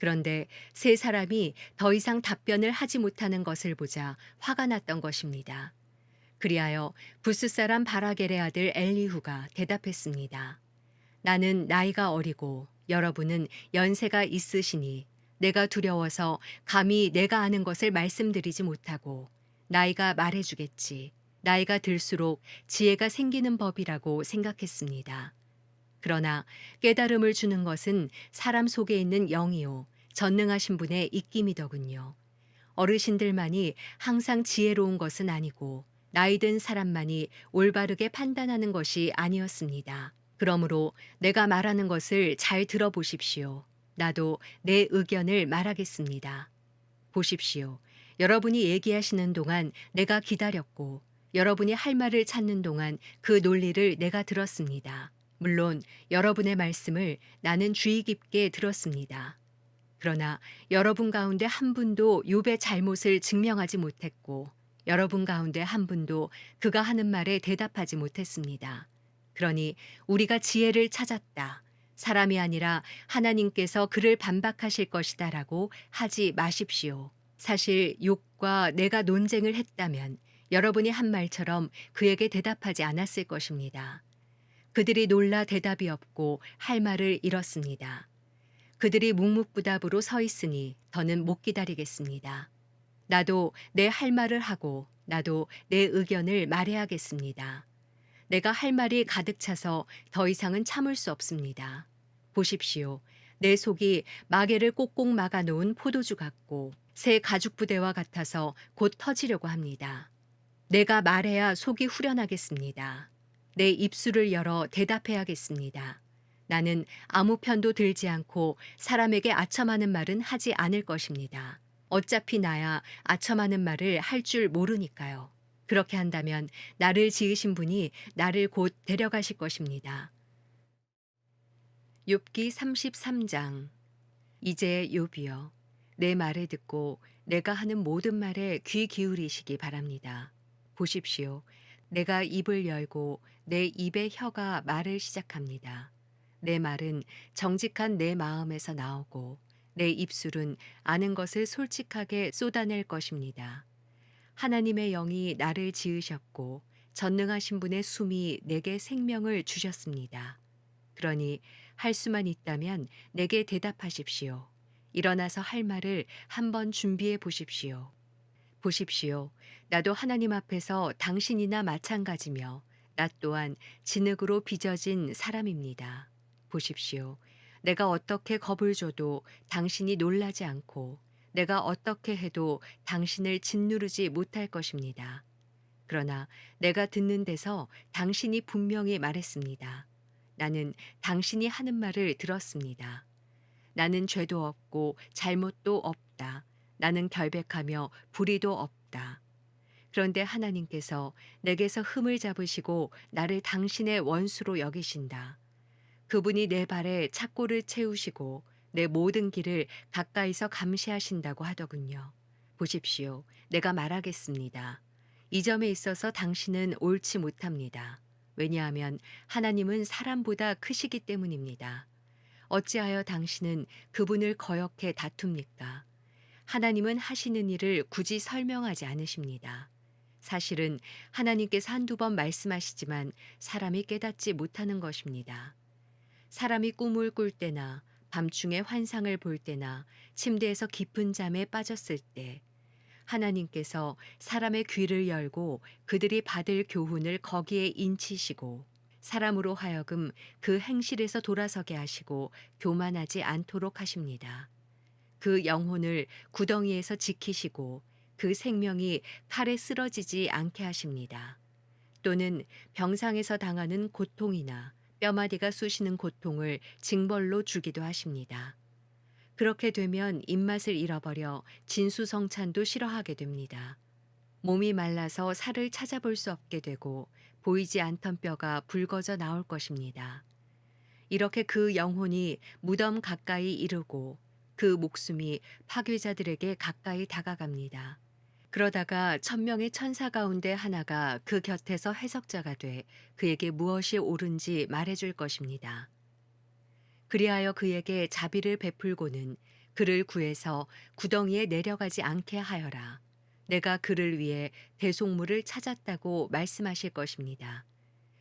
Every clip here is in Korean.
그런데 세 사람이 더 이상 답변을 하지 못하는 것을 보자 화가 났던 것입니다. 그리하여 부스 사람 바라겔의 아들 엘리후가 대답했습니다. 나는 나이가 어리고 여러분은 연세가 있으시니 내가 두려워서 감히 내가 아는 것을 말씀드리지 못하고 나이가 말해주겠지. 나이가 들수록 지혜가 생기는 법이라고 생각했습니다. 그러나 깨달음을 주는 것은 사람 속에 있는 영이요. 전능하신 분의 입김이더군요. 어르신들만이 항상 지혜로운 것은 아니고 나이 든 사람만이 올바르게 판단하는 것이 아니었습니다. 그러므로 내가 말하는 것을 잘 들어보십시오. 나도 내 의견을 말하겠습니다. 보십시오. 여러분이 얘기하시는 동안 내가 기다렸고 여러분이 할 말을 찾는 동안 그 논리를 내가 들었습니다. 물론 여러분의 말씀을 나는 주의 깊게 들었습니다. 그러나 여러분 가운데 한 분도 욥의 잘못을 증명하지 못했고 여러분 가운데 한 분도 그가 하는 말에 대답하지 못했습니다. 그러니 우리가 지혜를 찾았다. 사람이 아니라 하나님께서 그를 반박하실 것이다라고 하지 마십시오. 사실 욕과 내가 논쟁을 했다면 여러분이 한 말처럼 그에게 대답하지 않았을 것입니다. 그들이 놀라 대답이 없고 할 말을 잃었습니다. 그들이 묵묵부답으로 서 있으니 더는 못 기다리겠습니다. 나도 내 할 말을 하고 나도 내 의견을 말해야겠습니다. 내가 할 말이 가득 차서 더 이상은 참을 수 없습니다. 보십시오. 내 속이 마개를 꼭꼭 막아 놓은 포도주 같고 새 가죽 부대와 같아서 곧 터지려고 합니다. 내가 말해야 속이 후련하겠습니다. 내 입술을 열어 대답해야겠습니다. 나는 아무 편도 들지 않고 사람에게 아첨하는 말은 하지 않을 것입니다. 어차피 나야 아첨하는 말을 할 줄 모르니까요. 그렇게 한다면 나를 지으신 분이 나를 곧 데려가실 것입니다. 욥기 33장 이제 욥이여 내 말을 듣고 내가 하는 모든 말에 귀 기울이시기 바랍니다. 보십시오. 내가 입을 열고 내 입의 혀가 말을 시작합니다. 내 말은 정직한 내 마음에서 나오고 내 입술은 아는 것을 솔직하게 쏟아낼 것입니다. 하나님의 영이 나를 지으셨고 전능하신 분의 숨이 내게 생명을 주셨습니다. 그러니 할 수만 있다면 내게 대답하십시오. 일어나서 할 말을 한번 준비해 보십시오. 보십시오. 나도 하나님 앞에서 당신이나 마찬가지며 나 또한 진흙으로 빚어진 사람입니다. 보십시오. 내가 어떻게 겁을 줘도 당신이 놀라지 않고 내가 어떻게 해도 당신을 짓누르지 못할 것입니다. 그러나 내가 듣는 데서 당신이 분명히 말했습니다. 나는 당신이 하는 말을 들었습니다. 나는 죄도 없고 잘못도 없다. 나는 결백하며 불의도 없다. 그런데 하나님께서 내게서 흠을 잡으시고 나를 당신의 원수로 여기신다. 그분이 내 발에 착고를 채우시고 내 모든 길을 가까이서 감시하신다고 하더군요. 보십시오. 내가 말하겠습니다. 이 점에 있어서 당신은 옳지 못합니다. 왜냐하면 하나님은 사람보다 크시기 때문입니다. 어찌하여 당신은 그분을 거역해 다툽니까? 하나님은 하시는 일을 굳이 설명하지 않으십니다. 사실은 하나님께서 한두 번 말씀하시지만 사람이 깨닫지 못하는 것입니다. 사람이 꿈을 꿀 때나 밤중에 환상을 볼 때나 침대에서 깊은 잠에 빠졌을 때 하나님께서 사람의 귀를 열고 그들이 받을 교훈을 거기에 인치시고 사람으로 하여금 그 행실에서 돌아서게 하시고 교만하지 않도록 하십니다. 그 영혼을 구덩이에서 지키시고 그 생명이 칼에 쓰러지지 않게 하십니다. 또는 병상에서 당하는 고통이나 뼈마디가 쑤시는 고통을 징벌로 주기도 하십니다. 그렇게 되면 입맛을 잃어버려 진수성찬도 싫어하게 됩니다. 몸이 말라서 살을 찾아볼 수 없게 되고 보이지 않던 뼈가 붉어져 나올 것입니다. 이렇게 그 영혼이 무덤 가까이 이르고 그 목숨이 파괴자들에게 가까이 다가갑니다. 그러다가 천명의 천사 가운데 하나가 그 곁에서 해석자가 돼 그에게 무엇이 옳은지 말해줄 것입니다. 그리하여 그에게 자비를 베풀고는 그를 구해서 구덩이에 내려가지 않게 하여라. 내가 그를 위해 대속물을 찾았다고 말씀하실 것입니다.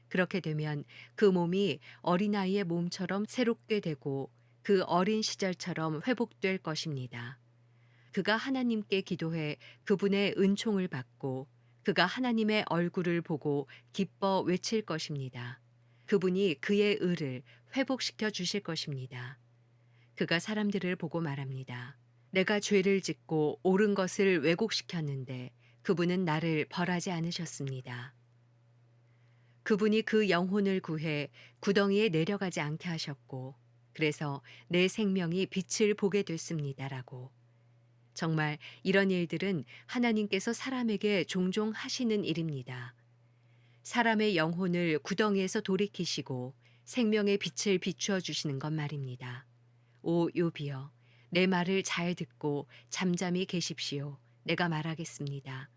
그렇게 되면 그 몸이 어린아이의 몸처럼 새롭게 되고 그 어린 시절처럼 회복될 것입니다. 그가 하나님께 기도해 그분의 은총을 받고 그가 하나님의 얼굴을 보고 기뻐 외칠 것입니다. 그분이 그의 의를 회복시켜 주실 것입니다. 그가 사람들을 보고 말합니다. 내가 죄를 짓고 옳은 것을 왜곡시켰는데 그분은 나를 벌하지 않으셨습니다. 그분이 그 영혼을 구해 구덩이에 내려가지 않게 하셨고 그래서 내 생명이 빛을 보게 됐습니다라고. 정말 이런 일들은 하나님께서 사람에게 종종 하시는 일입니다. 사람의 영혼을 구덩이에서 돌이키시고 생명의 빛을 비추어 주시는 것 말입니다. 오 요비여, 내 말을 잘 듣고 잠잠히 계십시오. 내가 말하겠습니다.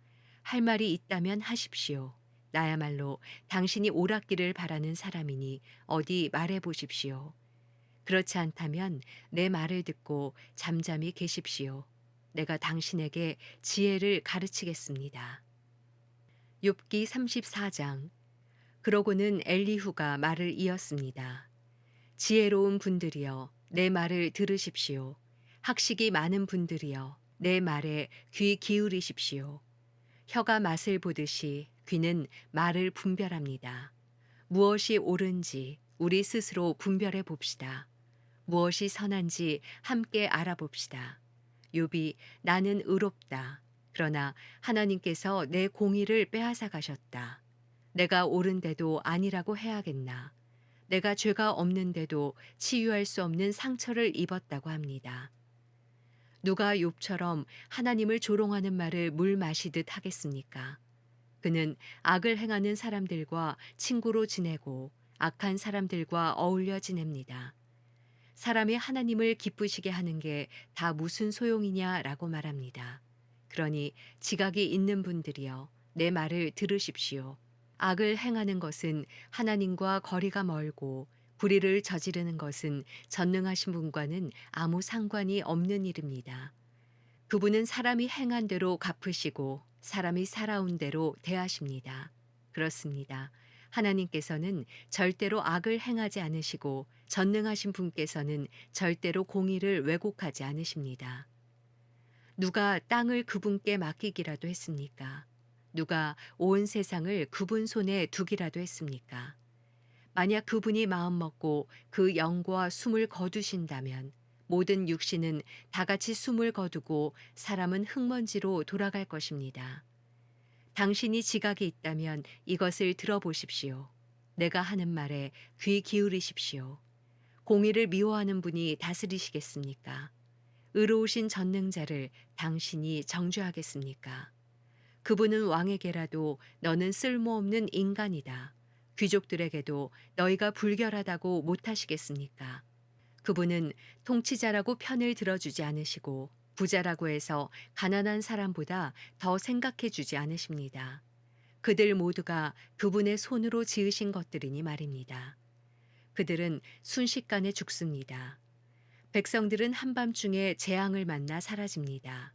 할 말이 있다면 하십시오. 나야말로 당신이 옳았기를 바라는 사람이니 어디 말해 보십시오. 그렇지 않다면 내 말을 듣고 잠잠히 계십시오. 내가 당신에게 지혜를 가르치겠습니다. 욥기 34장 그러고는 엘리후가 말을 이었습니다. 지혜로운 분들이여 내 말을 들으십시오. 학식이 많은 분들이여 내 말에 귀 기울이십시오. 혀가 맛을 보듯이 귀는 말을 분별합니다. 무엇이 옳은지 우리 스스로 분별해 봅시다. 무엇이 선한지 함께 알아봅시다. 욥이 나는 의롭다. 그러나 하나님께서 내 공의를 빼앗아 가셨다. 내가 옳은데도 아니라고 해야겠나. 내가 죄가 없는데도 치유할 수 없는 상처를 입었다고 합니다. 누가 욥처럼 하나님을 조롱하는 말을 물 마시듯 하겠습니까? 그는 악을 행하는 사람들과 친구로 지내고 악한 사람들과 어울려 지냅니다. 사람이 하나님을 기쁘시게 하는 게 다 무슨 소용이냐라고 말합니다. 그러니 지각이 있는 분들이여 내 말을 들으십시오. 악을 행하는 것은 하나님과 거리가 멀고 불의를 저지르는 것은 전능하신 분과는 아무 상관이 없는 일입니다. 그분은 사람이 행한 대로 갚으시고 사람이 살아온 대로 대하십니다. 그렇습니다. 하나님께서는 절대로 악을 행하지 않으시고 전능하신 분께서는 절대로 공의를 왜곡하지 않으십니다. 누가 땅을 그분께 맡기기라도 했습니까? 누가 온 세상을 그분 손에 두기라도 했습니까? 만약 그분이 마음 먹고 그 영과 숨을 거두신다면 모든 육신은 다 같이 숨을 거두고 사람은 흙먼지로 돌아갈 것입니다. 당신이 지각이 있다면 이것을 들어보십시오. 내가 하는 말에 귀 기울이십시오. 공의를 미워하는 분이 다스리시겠습니까? 의로우신 전능자를 당신이 정죄하겠습니까? 그분은 왕에게라도 너는 쓸모없는 인간이다. 귀족들에게도 너희가 불결하다고 못하시겠습니까? 그분은 통치자라고 편을 들어주지 않으시고 부자라고 해서 가난한 사람보다 더 생각해 주지 않으십니다. 그들 모두가 그분의 손으로 지으신 것들이니 말입니다. 그들은 순식간에 죽습니다. 백성들은 한밤중에 재앙을 만나 사라집니다.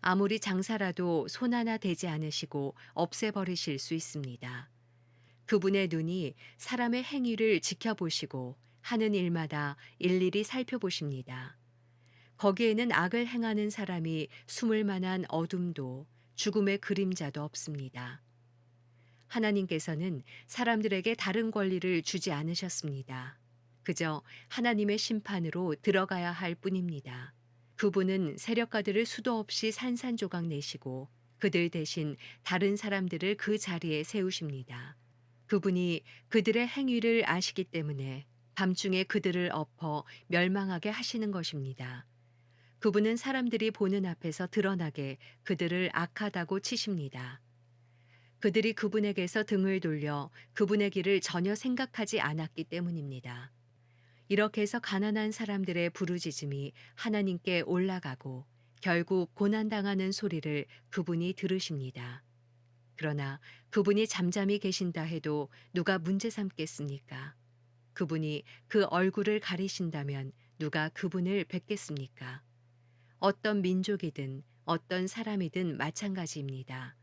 아무리 장사라도 손 하나 대지 않으시고 없애버리실 수 있습니다. 그분의 눈이 사람의 행위를 지켜보시고 하는 일마다 일일이 살펴보십니다. 거기에는 악을 행하는 사람이 숨을 만한 어둠도 죽음의 그림자도 없습니다. 하나님께서는 사람들에게 다른 권리를 주지 않으셨습니다. 그저 하나님의 심판으로 들어가야 할 뿐입니다. 그분은 세력가들을 수도 없이 산산조각 내시고 그들 대신 다른 사람들을 그 자리에 세우십니다. 그분이 그들의 행위를 아시기 때문에 밤중에 그들을 엎어 멸망하게 하시는 것입니다. 그분은 사람들이 보는 앞에서 드러나게 그들을 악하다고 치십니다. 그들이 그분에게서 등을 돌려 그분의 길을 전혀 생각하지 않았기 때문입니다. 이렇게 해서 가난한 사람들의 부르짖음이 하나님께 올라가고 결국 고난당하는 소리를 그분이 들으십니다. 그러나 그분이 잠잠히 계신다 해도 누가 문제 삼겠습니까? 그분이 그 얼굴을 가리신다면 누가 그분을 뵙겠습니까? 어떤 민족이든 어떤 사람이든 마찬가지입니다.